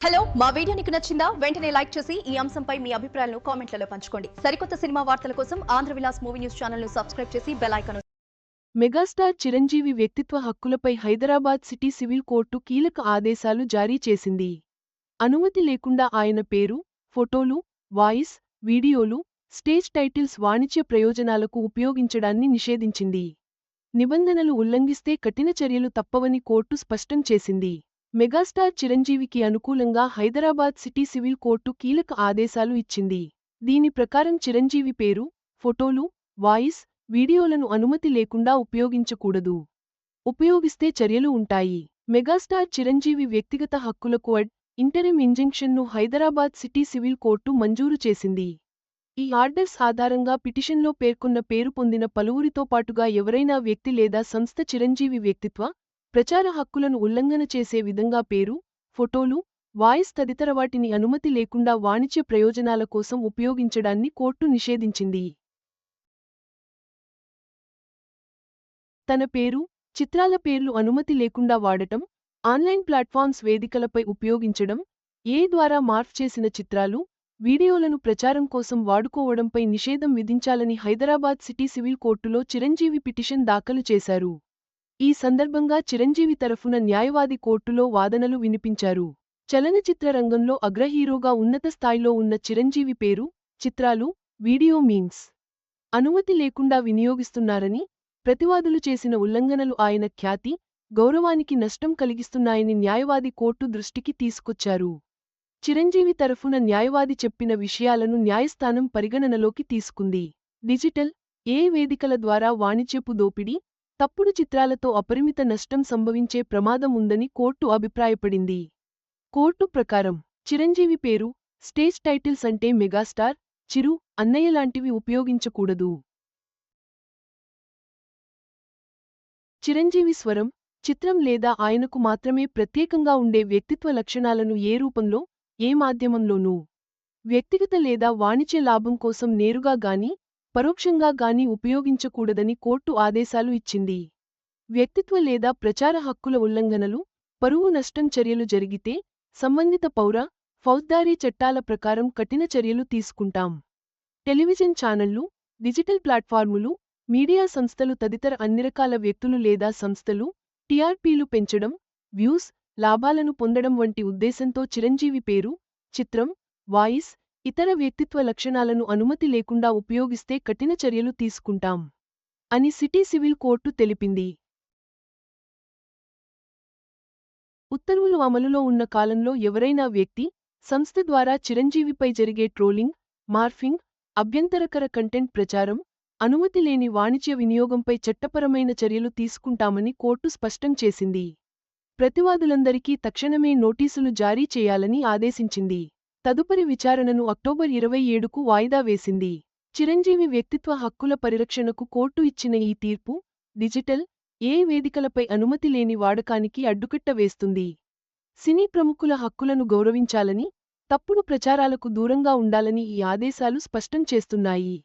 Hello మా video నీకు నచ్చిందా? వెంటనే లైక్ చేసి ఈ అంశంపై మీ అభిప్రాయాలను కామెంట్లలో పంచుకోండి. సరికొత్త సినిమా వార్తల కోసం ఆంధ్ర విలాస్ మూవీ న్యూస్ ఛానల్ను సబ్స్క్రైబ్ చేసి బెల్ మెగాస్టార్ చిరంజీవి వ్యక్తిత్వ హక్కులపై హైదరాబాద్ సిటీ సివిల్ కోర్టు కీలక ఆదేశాలు జారీ చేసింది. అనుమతి లేకుండా ఆయన పేరు ఫోటోలు వాయిస్ వీడియోలు స్టేజ్ టైటిల్స్ వాణిజ్య ప్రయోజనాలకు ఉపయోగించడాన్ని నిషేధించింది. నిబంధనలు ఉల్లంఘిస్తే కఠిన చర్యలు తప్పవని కోర్టు స్పష్టం చేసింది. మెగాస్టార్ చిరంజీవికి అనుకూలంగా హైదరాబాద్ సిటీ సివిల్ కోర్టు కీలక ఆదేశాలు ఇచ్చింది. దీని ప్రకారం చిరంజీవి పేరు ఫోటోలు వాయిస్ వీడియోలను అనుమతి లేకుండా ఉపయోగించకూడదు. ఉపయోగిస్తే చర్యలు ఉంటాయి. మెగాస్టార్ చిరంజీవి వ్యక్తిగత హక్కులకు అడ్ ఇంటరిమ్ ఇంజంక్షన్ను హైదరాబాద్ సిటీ సివిల్ కోర్టు మంజూరు చేసింది. ఈ ఆర్డర్స్ ఆధారంగా పిటిషన్లో పేర్కొన్న పేరు పొందిన పలువురితో పాటుగా ఎవరైనా వ్యక్తి లేదా సంస్థ చిరంజీవి వ్యక్తిత్వ ప్రచార హక్కులను ఉల్లంఘన చేసే విధంగా పేరు ఫోటోలు వాయిస్ తదితర వాటిని అనుమతి లేకుండా వాణిజ్య ప్రయోజనాల కోసం ఉపయోగించడాన్ని కోర్టు నిషేధించింది. తన పేరు చిత్రాల పేర్లు అనుమతి లేకుండా వాడటం ఆన్లైన్ ప్లాట్ఫామ్స్ వేదికలపై ఉపయోగించడం ఏ ద్వారా మార్ఫ్ చేసిన చిత్రాలు వీడియోలను ప్రచారం కోసం వాడుకోవడంపై నిషేధం విధించాలని హైదరాబాద్ సిటీ సివిల్ కోర్టులో చిరంజీవి పిటిషన్ దాఖలు చేశారు. ఈ సందర్భంగా చిరంజీవి తరఫున న్యాయవాది కోర్టులో వాదనలు వినిపించారు. చలనచిత్ర రంగంలో అగ్రహీరోగా ఉన్నత స్థాయిలో ఉన్న చిరంజీవి పేరు చిత్రాలు వీడియో మీమ్స్ అనుమతి లేకుండా వినియోగిస్తున్నారని ప్రతివాదులు చేసిన ఉల్లంఘనలు ఆయన ఖ్యాతి గౌరవానికి నష్టం కలిగిస్తున్నాయని న్యాయవాది కోర్టు దృష్టికి తీసుకొచ్చారు. చిరంజీవి తరఫున న్యాయవాది చెప్పిన విషయాలను న్యాయస్థానం పరిగణనలోకి తీసుకుంది. డిజిటల్ ఏ వేదికల ద్వారా వాణిజ్యపు దోపిడీ తప్పుడు చిత్రాలతో అపరిమిత నష్టం సంభవించే ప్రమాదం ఉందని కోర్టు అభిప్రాయపడింది. కోర్టు ప్రకారం చిరంజీవి పేరు స్టేజ్ టైటిల్స్ అంటే మెగాస్టార్ చిరు అన్నయ్య లాంటివి ఉపయోగించకూడదు. చిరంజీవి స్వరం చిత్రం లేదా ఆయనకు మాత్రమే ప్రత్యేకంగా ఉండే వ్యక్తిత్వ లక్షణాలను ఏ రూపంలో ఏ మాధ్యమంలోనూ వ్యక్తిగత లేదా వాణిజ్య లాభం కోసం నేరుగా గాని పరోక్షంగా గాని ఉపయోగించకూడదని కోర్టు ఆదేశాలు ఇచ్చింది. వ్యక్తిత్వ లేదా ప్రచార హక్కుల ఉల్లంఘనలు పరువు నష్టం చర్యలు జరిగితే సంబంధిత పౌర ఫౌజ్దారీ చట్టాల ప్రకారం కఠిన చర్యలు తీసుకుంటాం. టెలివిజన్ ఛానళ్ళు డిజిటల్ ప్లాట్ఫార్ములు మీడియా సంస్థలు తదితర అన్ని రకాల వ్యక్తులు లేదా సంస్థలు టీఆర్పీలు పెంచడం వ్యూస్ లాభాలను పొందడం వంటి ఉద్దేశంతో చిరంజీవి పేరు చిత్రం వాయిస్ ఇతర వ్యక్తిత్వ లక్షణాలను అనుమతి లేకుండా ఉపయోగిస్తే కఠిన చర్యలు తీసుకుంటాం అని సిటీ సివిల్ కోర్టు తెలిపింది. ఉత్తర్వులు అమలులో ఉన్న కాలంలో ఎవరైనా వ్యక్తి సంస్థ ద్వారా చిరంజీవిపై జరిగే ట్రోలింగ్ మార్ఫింగ్ అభ్యంతరకర కంటెంట్ ప్రచారం అనుమతి లేని వాణిజ్య వినియోగంపై చట్టపరమైన చర్యలు తీసుకుంటామని కోర్టు స్పష్టం చేసింది. ప్రతివాదులందరికీ తక్షణమే నోటీసులు జారీ చేయాలని ఆదేశించింది. తదుపరి విచారణను అక్టోబర్ ఇరవై ఏడుకు వాయిదా వేసింది. చిరంజీవి వ్యక్తిత్వ హక్కుల పరిరక్షణకు కోర్టు ఇచ్చిన ఈ తీర్పు డిజిటల్ ఏ వేదికలపై అనుమతి లేని వాడకానికి అడ్డుకట్ట వేస్తుంది. సినీ ప్రముఖుల హక్కులను గౌరవించాలని తప్పుడు ప్రచారాలకు దూరంగా ఉండాలని ఈ ఆదేశాలు స్పష్టం చేస్తున్నాయి.